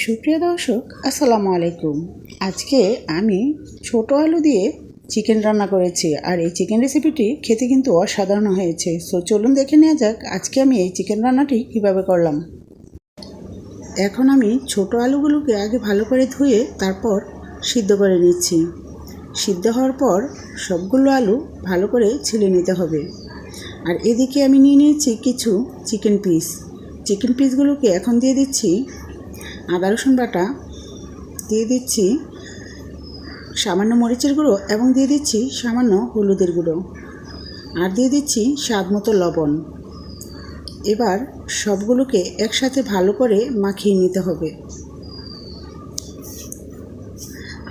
সুপ্রিয় দর্শক, আসসালামু আলাইকুম। আজকে আমি ছোট আলু দিয়ে চিকেন রান্না করেছি আর এই চিকেন রেসিপিটি খেতে কিন্তু অসাধারণ হয়েছে। সো চলুন দেখে নেওয়া যাক আজকে আমি এই চিকেন রান্নাটি কীভাবে করলাম। এখন আমি ছোট আলুগুলোকে আগে ভালো করে ধুয়ে তারপর সিদ্ধ করে নিচ্ছি। সিদ্ধ হওয়ার পর সবগুলো আলু ভালো করে ছিলে নিতে হবে। আর এদিকে আমি নিয়ে নিয়েছি কিছু চিকেন পিস চিকেন পিসগুলোকে এখন দিয়ে দিচ্ছি আদা রসুন বাটা দিয়ে দিচ্ছি সামান্য মরিচের গুঁড়ো এবং দিয়ে দিচ্ছি সামান্য হলুদের গুঁড়ো। আর দিয়ে দিচ্ছি স্বাদ মতো লবণ। এবার সবগুলোকে একসাথে ভালো করে মাখিয়ে নিতে হবে।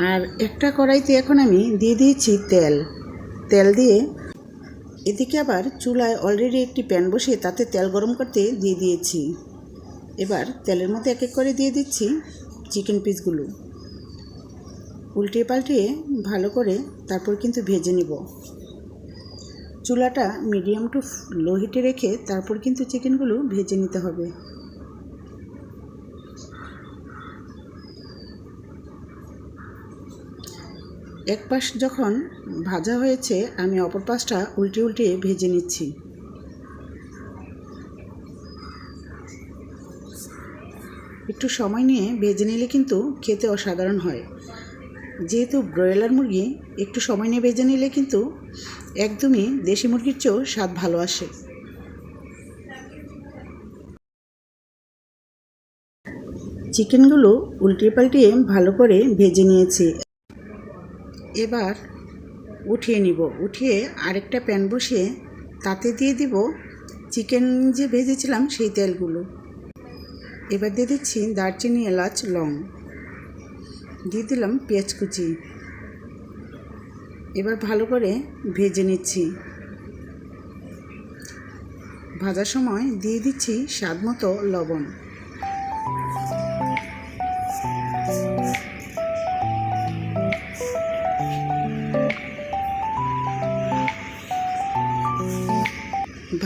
আর একটা কড়াইতে এখন আমি দিয়ে দিয়েছি তেল। তেল দিয়ে এদিকে আবার চুলায় অলরেডি একটি প্যান বসিয়ে তাতে তেল গরম করতে দিয়ে দিয়েছি। এবার তেলের মধ্যে এক এক করে দিয়ে দিচ্ছি চিকেন পিসগুলো উল্টিয়ে পাল্টিয়ে ভালো করে তারপর কিন্তু ভেজে নিব। চুলাটা মিডিয়াম টু লো হিটে রেখে তারপর কিন্তু চিকেনগুলো ভেজে নিতে হবে। এক পাশ যখন ভাজা হয়েছে, আমি অপর পাশটা উল্টে উল্টে ভেজে নিচ্ছি। একটু সময় নিয়ে ভেজে নিলে কিন্তু খেতে অসাধারণ হয়। যেহেতু ব্রয়লার মুরগি, একটু সময় নিয়ে ভেজে নিলে কিন্তু একদমই দেশি মুরগির চেয়েও স্বাদ ভালো আসে। চিকেনগুলো উল্টিয়ে পাল্টিয়ে ভালো করে ভেজে নিয়েছি। এবার উঠিয়ে নিব। উঠিয়ে আরেকটা প্যান বসিয়ে তাতে দিয়ে দিব চিকেন যে ভেজেছিলাম সেই তেলগুলো। এবার দিয়ে দিচ্ছি দারচিনি, এলাচ, লং। দিয়ে দিলাম পেঁয়াজ কুচি। এবার ভালো করে ভেজে নিচ্ছি। ভাজার সময় দিয়ে দিচ্ছি স্বাদ মতো লবণ।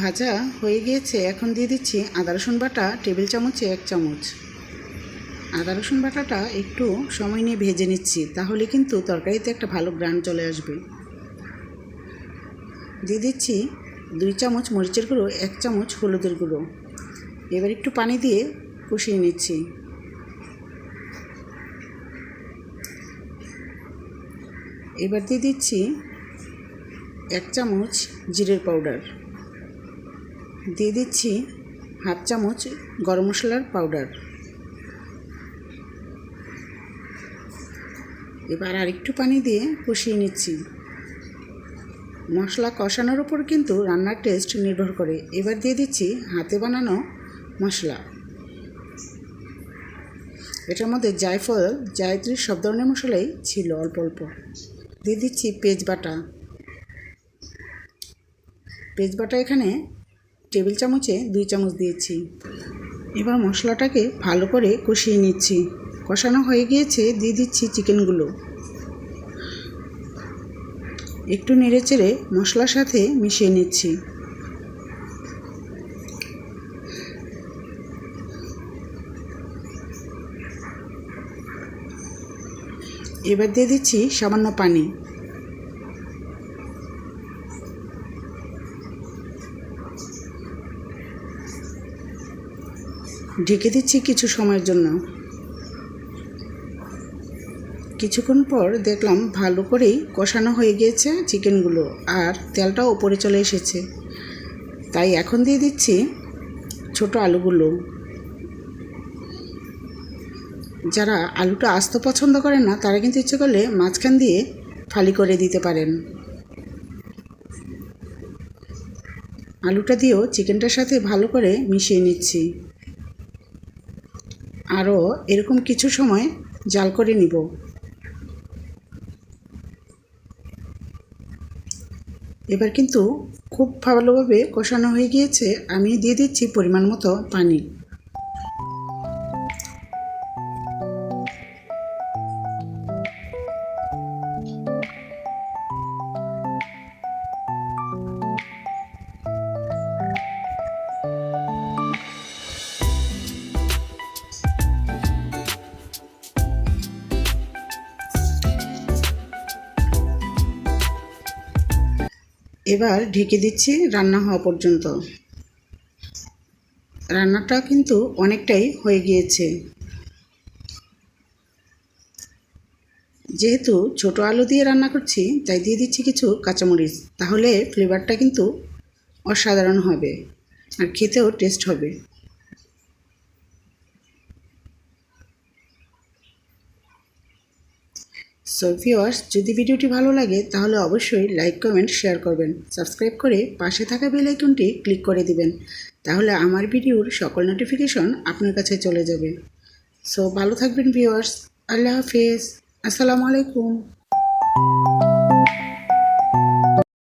ভাজা হয়ে গিয়েছে, এখন দিয়ে দিচ্ছি আদা, রসুন বাটা, টেবিল চামচে, এক চামচ। আদা, রসুন বাটাটা একটু সময় নিয়ে ভেজে নিচ্ছি, তাহলে কিন্তু তরকারিতে একটা ভালো গ্রান চলে আসবে। দিয়ে দিচ্ছি দুই চামচ মরিচের গুঁড়ো, এক চামচ হলুদের গুঁড়ো। এবার একটু পানি দিয়ে কষিয়ে নিচ্ছি। এবার দিয়ে দিচ্ছি এক চামচ জিরের পাউডার। দিয়ে দিচ্ছি হাফ চামচ গরম মশলার পাউডার। এবার আরেকটু পানি দিয়ে কষিয়ে নিচ্ছি। মশলা কষানোর উপর কিন্তু রান্নার টেস্ট নির্ভর করে। এবার দিয়ে দিচ্ছি হাতে বানানো মশলা। এটার মধ্যে জায়ফল, জায়ত্রী সব ধরনের মশলাই ছিল অল্প অল্প। দিয়ে দিচ্ছি পেঁয়াজ বাটা। পেঁয়াজ বাটা এখানে টেবিল চামচে দুই চামচ দিয়েছি। এবার মশলাটাকে ভালো করে কষিয়ে নিচ্ছি। কষানো হয়ে গিয়েছে, দিয়ে দিচ্ছি চিকেনগুলো। একটু নেড়ে চেড়ে মশলার সাথে মিশিয়ে নিচ্ছি। এবার দিয়ে দিচ্ছি সামান্য পানি। ঢেকে দিচ্ছি কিছু সময়ের জন্য। কিছুক্ষণ পর দেখলাম ভালো করেই কষানো হয়ে গিয়েছে চিকেনগুলো আর তেলটাও ওপরে চলে এসেছে। তাই এখন দিয়ে দিচ্ছি ছোট আলুগুলো। যারা আলুটা আস্ত পছন্দ করেন না, তারা কিন্তু ইচ্ছে করলে মাঝখান দিয়ে ফালি করে দিতে পারেন। আলুটা দিয়েও চিকেনটার সাথে ভালো করে মিশিয়ে নিচ্ছি। আরও এরকম কিছু সময় জাল করে নিব। এবার কিন্তু খুব ভালোভাবে কষানো হয়ে গিয়েছে আমি দিয়ে দিচ্ছি পরিমাণ মতো পানি। এবার ঢেকে দিচ্ছি রান্না হওয়া পর্যন্ত। রান্নাটা কিন্তু অনেকটাই হয়ে গিয়েছে। যেহেতু ছোট আলু দিয়ে রান্না করছি, তাই দিয়ে দিচ্ছি কিছু কাঁচামরিচ। তাহলে ফ্লেভারটা কিন্তু অসাধারণ হবে আর খেতেও টেস্ট হবে। সো ভিওয়ার্স যদি ভিডিওটি ভালো লাগে, তাহলে অবশ্যই লাইক কমেন্ট শেয়ার করবেন। সাবস্ক্রাইব করে পাশে থাকা বেল আইকনটি ক্লিক করে দিবেন। তাহলে আমার ভিডিওর সকল নোটিফিকেশন আপনার কাছে চলে যাবে। সো ভালো থাকবেন ভিওয়ার্স আল্লাহ হাফিজ। আসসালামু আলাইকুম।